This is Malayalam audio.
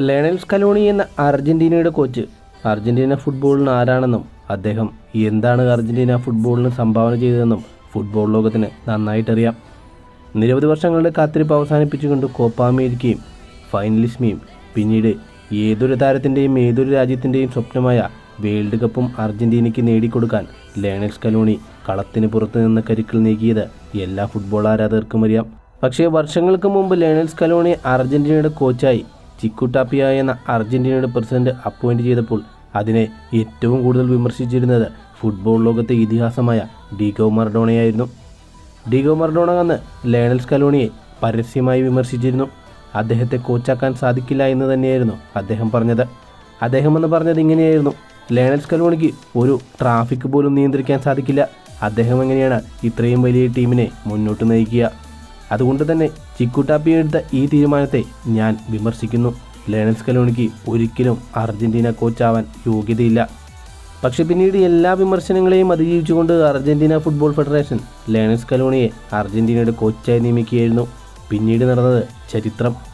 ലയണൽ സ്കലോണി എന്ന അർജന്റീനയുടെ കോച്ച്. അർജന്റീന ഫുട്ബോളിന് ആരാണെന്നും അദ്ദേഹം എന്താണ് അർജന്റീന ഫുട്ബോളിന് സംഭാവന ചെയ്തതെന്നും ഫുട്ബോൾ ലോകത്തിന് നന്നായിട്ടറിയാം. നിരവധി വർഷങ്ങളുടെ കാത്തിരിപ്പ് അവസാനിപ്പിച്ചുകൊണ്ട് കോപ്പ അമേരിക്കയും ഫൈനലിസ്മയും പിന്നീട് ഏതൊരു താരത്തിന്റെയും ഏതൊരു രാജ്യത്തിന്റെയും സ്വപ്നമായ വേൾഡ് കപ്പും അർജന്റീനയ്ക്ക് നേടിക്കൊടുക്കാൻ ലയണൽ സ്കലോണി കളത്തിന് പുറത്തു നിന്ന് കരുക്കൾ നീക്കിയത് എല്ലാ ഫുട്ബോൾ ആരാധകർക്കും അറിയാം. പക്ഷേ വർഷങ്ങൾക്ക് മുമ്പ് ലയണൽ സ്കലോണി അർജന്റീനയുടെ കോച്ചായി ചിക്കുട്ടാപ്പിയ എന്ന അർജന്റീനയുടെ പ്രസിഡന്റ് അപ്പോയിന്റ് ചെയ്തപ്പോൾ അതിനെ ഏറ്റവും കൂടുതൽ വിമർശിച്ചിരുന്നത് ഫുട്ബോൾ ലോകത്തെ ഇതിഹാസമായ ഡിഗോ മർഡോണയായിരുന്നു. ഡിഗോ മർഡോണ അന്ന് ലയണൽ സ്കലോണിയെ പരസ്യമായി വിമർശിച്ചിരുന്നു. അദ്ദേഹത്തെ കോച്ചാക്കാൻ സാധിക്കില്ല എന്ന് തന്നെയായിരുന്നു അദ്ദേഹം പറഞ്ഞത്. അദ്ദേഹം എന്ന് പറഞ്ഞത് ഇങ്ങനെയായിരുന്നു. ലയണൽ സ്കലോണിക്ക് ഒരു ട്രാഫിക് പോലും നിയന്ത്രിക്കാൻ സാധിക്കില്ല. അദ്ദേഹം എങ്ങനെയാണ് ഇത്രയും വലിയ ടീമിനെ മുന്നോട്ട് നയിക്കുക? അതുകൊണ്ട് തന്നെ ചിക്കുട്ടാപ്പി എടുത്ത ഈ തീരുമാനത്തെ ഞാൻ വിമർശിക്കുന്നു. ലേണൽസ് കലോണിക്ക് ഒരിക്കലും അർജന്റീന കോച്ചാവാൻ യോഗ്യതയില്ല. പക്ഷേ പിന്നീട് എല്ലാ വിമർശനങ്ങളെയും അതിജീവിച്ചുകൊണ്ട് അർജന്റീന ഫുട്ബോൾ ഫെഡറേഷൻ ലേണൽസ് കലോണിയെ അർജന്റീനയുടെ കോച്ചായി നിയമിക്കുകയായിരുന്നു. പിന്നീട് നടന്നത് ചരിത്രം.